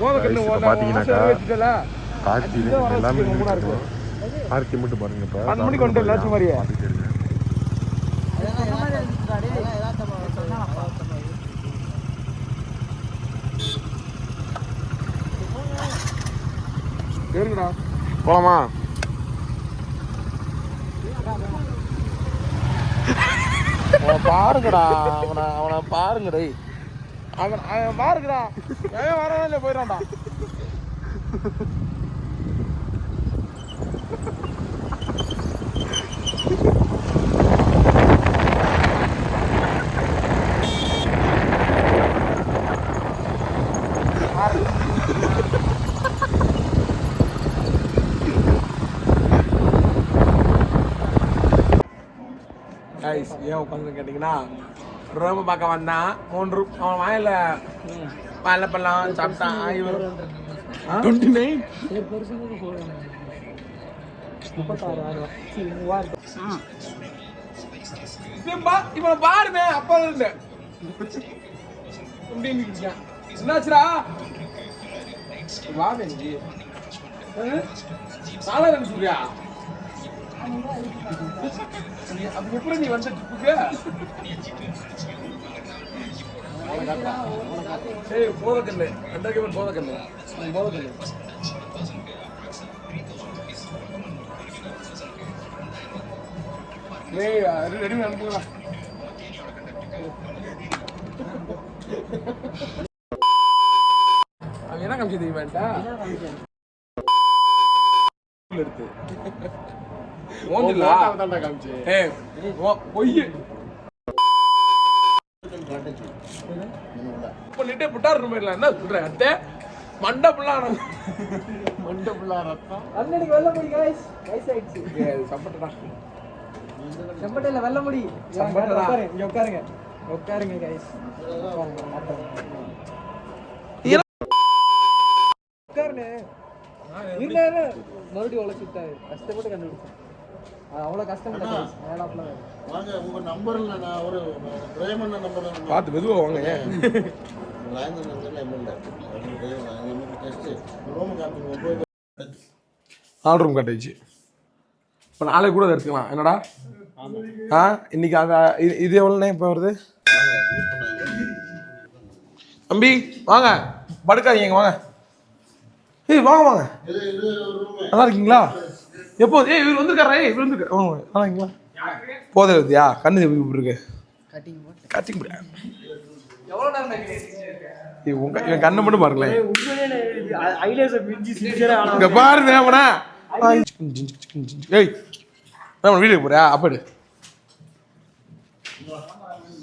பார்த்தீங்கன்னாக்கா கார்த்தி எல்லாமே கார்த்தி மட்டும் பாருங்க இப்போ பன்னெண்டு மணிக்கு வந்துட்டு எல்லாச்சும் மாதிரியே. போலாமா? அவனை பாருங்கடா அவனை அவனை பாருங்க டேய். அவன் அவன் பாருக்குறான் ஏன் வரவே இல்லை போயிடான்டா கைஸ் ஏன் உட்காந்து கேட்டிங்கன்னா ரோம பார்க்க வந்தான் மூன்று அவன் வாயில வாழைப்பழம் சாப்பிட்டான் இவர் டுவெண்ட்டி நைன் இவனை பாருமே அப்பா இருக்கான். என்னாச்சுடா? வா வெஞ்சி சாலை சொல்றியா? நீ அப்ப எப்படி நீ வந்த ஏய் போதக்கல்ல பேர் போதக்கல்ல போதக்கல்ல ஏய் ரெடி அனுப்புங்களா என்ன காமிச்சு தெரியுமாட்டா எடுத்து ஓந்தில்லா ஏய் ஓ பொய் பண்ணிட்டு புட்டார் போயிடலாம். என்ன சொல்ற அத்தை? மண்டை புள்ளா மண்டை புள்ளா ரத்தம். அண்ணனுக்கு வெள்ள முடி காய்ஸ் வயசாயிடுச்சு. சப்பட்டடா செம்பட்டையில வெள்ள முடி. செம்பட்டடா. இங்க உட்காருங்க. உட்காருங்க காய்ஸ் உட்காருங்க. இருந்தாரு மறுபடியும் உழைச்சிட்டாரு கஷ்டப்பட்டு கண்டுபிடிச்சேன் அவ்வளோ கஷ்டம். வாங்க உங்க நம்பர்ல நான் ஒரு பிரேமன் நம்பர் பார்த்து மெதுவா வாங்க டெஸ்ட் ரோம கட்டாச்சு இப்போ நாளைக்கு கூட எடுத்துக்கலாம். என்னடா? ஆ இன்னைக்கு அந்த இது இது எவ்வளோண்ணே இப்போ வருது? தம்பி வாங்க. படுக்காதீங்க வாங்க. ஏய் வாங்க வாங்க. நல்லா இருக்கீங்களா? எப்போ? ஏய் இவர் வந்திருக்காரா? இவர் வந்திருக்காரு வாங்க இருக்கீங்களா போதை வருதியா கண்ணு எப்படி இருக்கு கட்டிங் போடு ஏய், உங்க இவன் கண்ணை மட்டும் பாருங்களேன் இங்க பாருங்க அவனா ஏய் நான் வீடியோ போறியா? அப்ப எடு.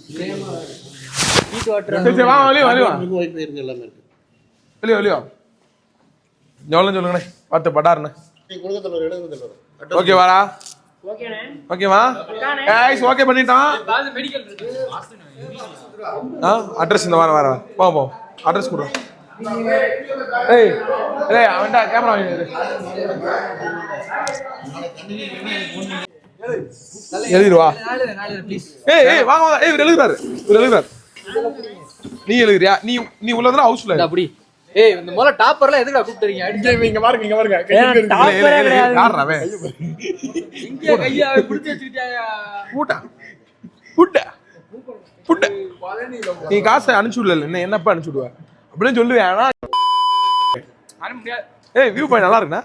சரி சரி வா வெளியே வெளியே வெளியே வெளியே எவ்வளோ சொல்லுங்கண்ணே? பார்த்து பட்டாருண்ணே நீ கொடுக்க தலைவர் எடுக்க தலைவர் ஓகே வாடா. ஓகேவா கைஸ் ஓகே பண்ணிட்டான் ஆ அட்ரஸ் இந்த வாரம் வர போ போ. அட்ரஸ் கொடு. ஏய் ஏய் அவன்டா கேமரா வாங்கி எழுதிடுவா ஏய் ஏய் வாங்க வாங்க. ஏய் இவர் எழுதுறாரு. இவர் எழுதுறாரு. நீ எழுதுறியா? நீ நீ உள்ளதுல ஹவுஸ்ல அப்படி ஏய் இந்த முதல்ல டாப்பர்லாம் எதுக்குடா கூப்பிட்டுறீங்க? அடிச்சு இங்க பாருங்க இங்க பாருங்க. டாப்பரே கிடையாது? யாரா அவன்? இங்கே கையா பிடிச்சி வச்சுக்கிட்டாயா பூட்டா? புட்ட? புட்ட? நீ காசை அனுப்பிச்சு விடல என்ன என்னப்பா அனுப்பிச்சு விடுவ? அப்படின்னு சொல்லுவேன் ஆனா ஏய் வியூ பாயிண்ட் நல்லா இருக்குண்ணா.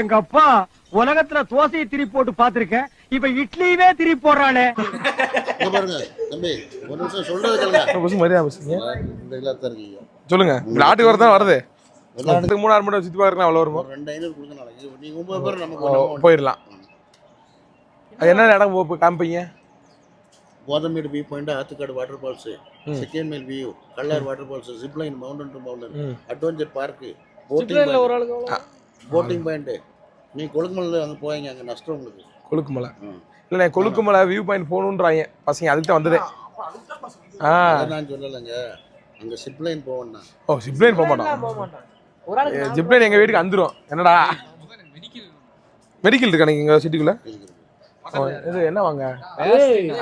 எங்க அப்பா உலகத்துல தோசையை திருப்பி போட்டு பாத்திருக்கேன் இப்ப இட்லியவே திருப்பி போடுறானே இங்க பாருங்க தம்பி ஒரு நிமிஷம் சொல்றது கேளுங்க. பசு மரியாதை பசுங்க இந்த இல்லாத இருக்கீங்க. சொல்லுங்க நாட்டுக்கு வரதான் வருது. மூணாறு மட்டும் சுத்தி பார்க்கலாம் அவ்வளோ வருமோ ஒரு ரெண்டு ஐநூறு கொடுங்க நாளைக்கு. நீங்க ஒன்பது பேர் நமக்கு. போயிடலாம். அது என்ன இடம் போ- காமிப்பீங்க? Kothamedu view point Attukad water falls second mile view Kallar water falls zipline mountain to mountain adventure park boating? Boating point நீ கொழுக்குமலை அங்கே போவீங்க அங்கே நஷ்டம் உங்களுக்கு. கொழுக்குமலை. ம். இல்லைண்ணே கொழுக்குமலை வியூ பாயிண்ட் போகணுன்றாங்க. பசங்க அதுக்கு தான் வந்ததே. ஆ நான் சொல்லலைங்க. அங்கே சிப்லைன் போவேன்னா ஓ ஜிப்லைன் போக மாட்டோம். போக மாட்டான் ஒரு ஆளுக்கு ஜிப்லைன் எங்கள் வீட்டுக்கு வந்துடும் என்னடா? மெடிக்கல் இருக்கா நீங்கள் எங்கள் சிட்டிக்குள்ளே இது என்ன வாங்க?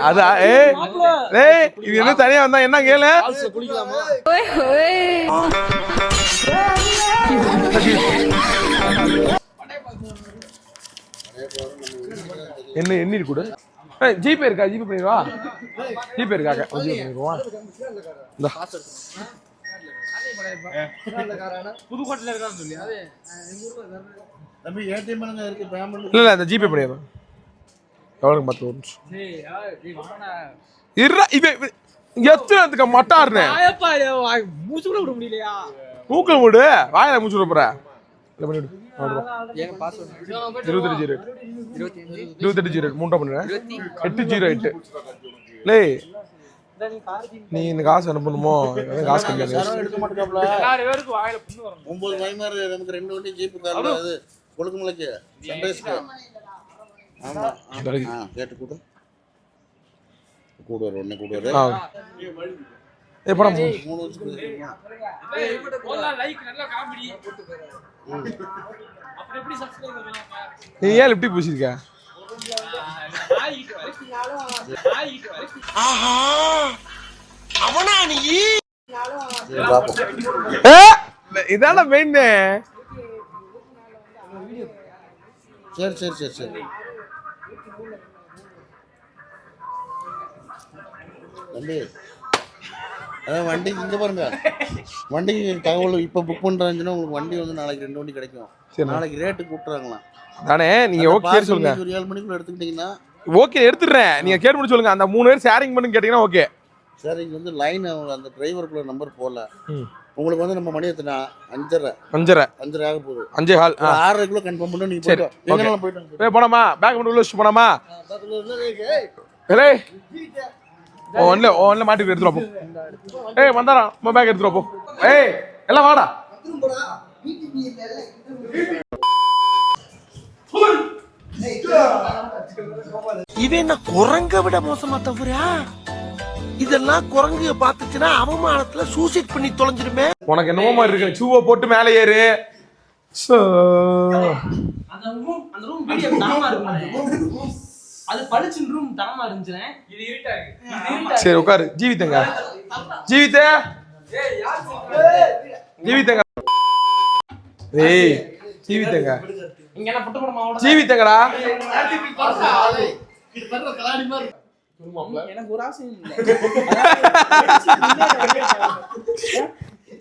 அதா ஏய் ஏய் இது என்ன தனியா வந்தா என்ன கேளு? என்ன எண்ணி கொடு. ஜிபே இருக்கா? ஜிபே பண்ணிடுவா? ஜிபே இருக்கா அக்கா? ஜிபே பண்ணிடுவா இந்தா. தம்பி ஏடிஎம் இருக்கு பேமெண்ட் இல்ல இல்ல இந்த ஜிபே பண்ணிடுறேன் எவ்வளவு பத்து நிமிஷம் இருடா இவன் எத்தனை மட்டாருன்னு மூச்சு கூட விட முடியலையா? மூக்கல் மூடு. வாயில மூச்சு விட போற. இல்ல பண்ணிவிடு. இருபத்தெட்டு ஜீரோ இருபத்தெட்டு ஜீரோ மூன்றா பண்ணுறேன் எட்டு ஜீரோ எட்டு. லே நீ இந்த காசு அனுப்பணுமோ? காசு கம்மியாக வரும் ஒன்பது மைமாரு நமக்கு ரெண்டு வண்டி ஜீப்பு கார்ல அது கொழுக்குமலைக்கு சன்ரைஸ்க்கு ஆமா ஆ கேட்டு கூடு கூடுவார் உடனே கூடுவார் மூணு. எப்படி நீ ஏன் லிப்டிக் பூசிருக்க பார்ப்போம் ஏ இதான மெயின் சரி சரி சரி சரி. தம்பி அதான் வண்டி இங்க பாருங்க. வண்டி தகவல் இப்போ புக் பண்றாங்கன்னா உங்களுக்கு வண்டி வந்து நாளைக்கு ரெண்டு வண்டி கிடைக்கும். சரி. நாளைக்கு ரேட்டு கூட்டுறாங்களாம் தானே நீங்க ஓகே சொல்லுங்க. ஒரு ஏழு மணிக்குள்ள எடுத்துக்கிட்டீங்கன்னா ஓகே எடுத்துடுறேன். நீங்க கேட்டு முடிச்சு சொல்லுங்க. அந்த மூணு பேர் ஷேரிங் பண்ணு கேட்டீங்கன்னா ஓகே சரி இங்க வந்து லைன் அந்த டிரைவருக்குள்ள நம்பர் போடல. உங்களுக்கு வந்து நம்ம மணி எத்தனை? அஞ்சரை. அஞ்சரை. அஞ்சரை ஆக போகுது. அஞ்சே ஹால் ஆறரைக்குள்ள கன்ஃபார்ம் பண்ணி நீங்க சரி, போயிட்டு போனோமா பேக் மட்டும் உள்ள வச்சு போனோமா ஏலே. ஒன்ல ஒன்ல மாட்டி எடுத்துட்டு போ ஏய் வந்தாரா நம்ம பேக் எடுத்துட்டு போ ஏய் எல்லாம் வாடா. இவன் என்ன குரங்க விட மோசமா தவிரா? இதெல்லாம் குரங்கு பார்த்துச்சுன்னா அவமானத்துல சூசைட் பண்ணி தொலைஞ்சிருமே உனக்கு என்னமோ மாதிரி இருக்கு ஷூவை போட்டு மேலே ஏறு. சோ. அந்த ரூம் அந்த ரூம் வீடியோ தரமா இருக்கும் அது பளிச்சுன்னு ரூம் தரமா இருந்துச்சுனே. இது இருட்டா இருக்கு சரி உட்காரு. ஜீவித்தங்க ஜீவித்த ஜீவித்தங்க ஏய் ஜீவித்தங்க இங்க என்ன புட்டு படமா ஜீவித்தங்கடா எனக்கு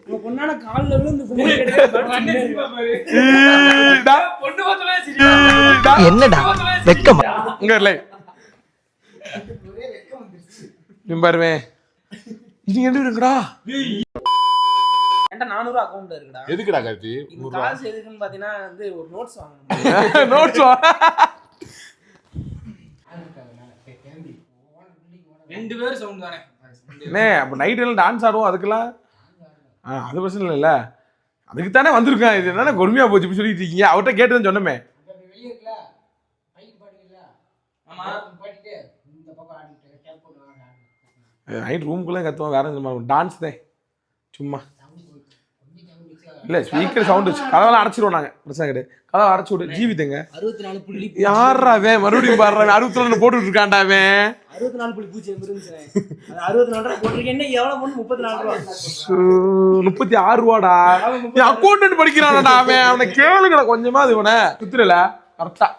ஒரு பொண்ணான கால்ல விழுந்து. டா. என்னடா? வெக்கமா? இங்க இல்லை பாருவே. இது என்ன இருக்குடா? என்கிட்ட நானூறு அக்கௌண்ட் இருக்குடா. எதுக்குடா கார்த்தி? காசு எதுக்குன்னு பாத்தீங்கன்னா வந்து ஒரு நோட்ஸ் வாங்கணும். நோட்ஸ் ரெண்டு பேரும் சவுண்ட் தானே. அண்ணே அப்போ நைட் எல்லாம் டான்ஸ் ஆடுவோம் அதுக்கெல்லாம்? ஆ அது பிரச்சனை இல்லைல்ல. அதுக்கு தானே வந்திருக்கேன். இது என்னன்னா கொடுமையா போச்சு இப்படி சொல்லிட்டு இருக்கீங்க? அவர்கிட்ட கேட்டுதான் சொன்னமே. நைட் ரூம்குள்ளே கத்துவோம் வேற எதுவும் டான்ஸ் தான். சும்மா. இல்லை ஸ்பீக்கர் சவுண்டு கதவெல்லாம் அடைச்சிடுவோம் நாங்கள் பிரச்சனை கிடையாது. கதவை அடைச்சி விடு. ஜீவித்தங்க அறுபத்தி நாலு புள்ளி யாரா அவன் மறுபடியும் பாடுறான் அறுபத்தி ரெண்டு போட்டுட்டு இருக்கான்டா அவன் அறுபத்தி நாலு புள்ளி பூஜ்ஜியம் அறுபத்தி நாலு ரூபா போட்டிருக்கேன். என்ன எவ்வளவு பொண்ணு முப்பத்தி நாலு ரூபா முப்பத்தி ஆறு ரூபாடா. நீ அக்கௌண்டன்ட் படிக்கிறானடா அவன். அவனை கேளுங்கடா கொஞ்சமா அது இவனை. குத்துறல. கரெக்டா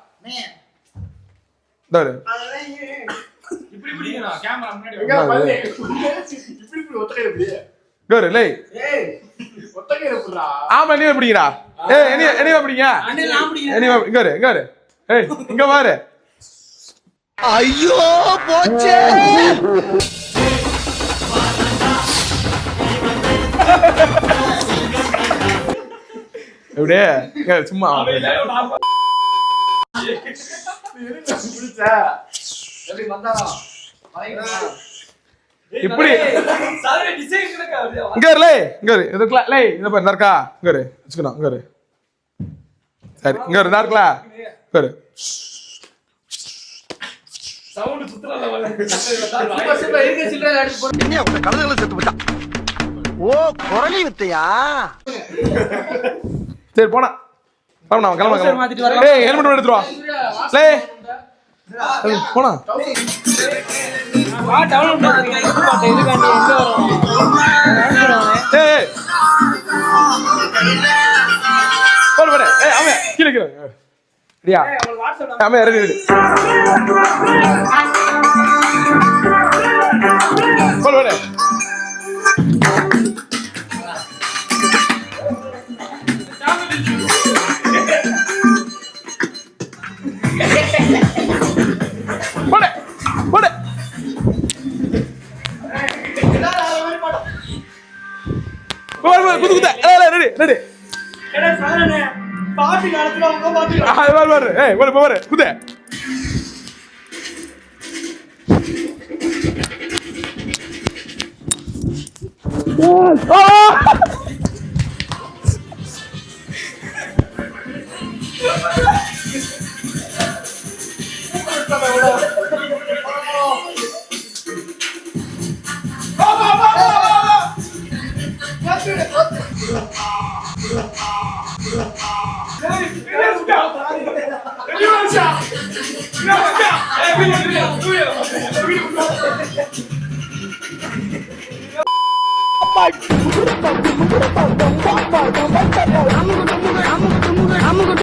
ஆமா நீ எப்படிங்கடா ஏய் என்ன என்ன எப்படிங்க அண்ணே நான் பிடிக்கிறேன். என்ன இங்க வரு இங்க வரு ஏய் இங்க பாரு. ஐயோ போச்சே. எப்படியே? இங்க சும்மா இப்படி. இங்க இரு இங்க இரு. இதுக்குல லே இத பாரு இந்த இருக்கா? இங்க இரு வச்சுக்கணும் இங்க இரு. சரி இங்க இரு இந்த இருக்கல? இங்க இரு. சவுண்ட் சுத்துறல செத்து போச்சா ஓ குரலி வித்தையா? சரி போனா. கிளம்பு நான் கிளம்ப மாத்திட்டு கிளம்ப வரலாம். டேய் ஹெல்மெட் எடுத்துட்டு வா. லே. போனா? ஏய் ஏய். போடு போடு. ஏய் அவன் கீழே கீழே. ரெடியா அவன் ரெடி ரெடி ரெடி. பாட்டு காலத்துல அவங்க பாட்டு ஏய் ஒரு போவாரு. குதே. Oh!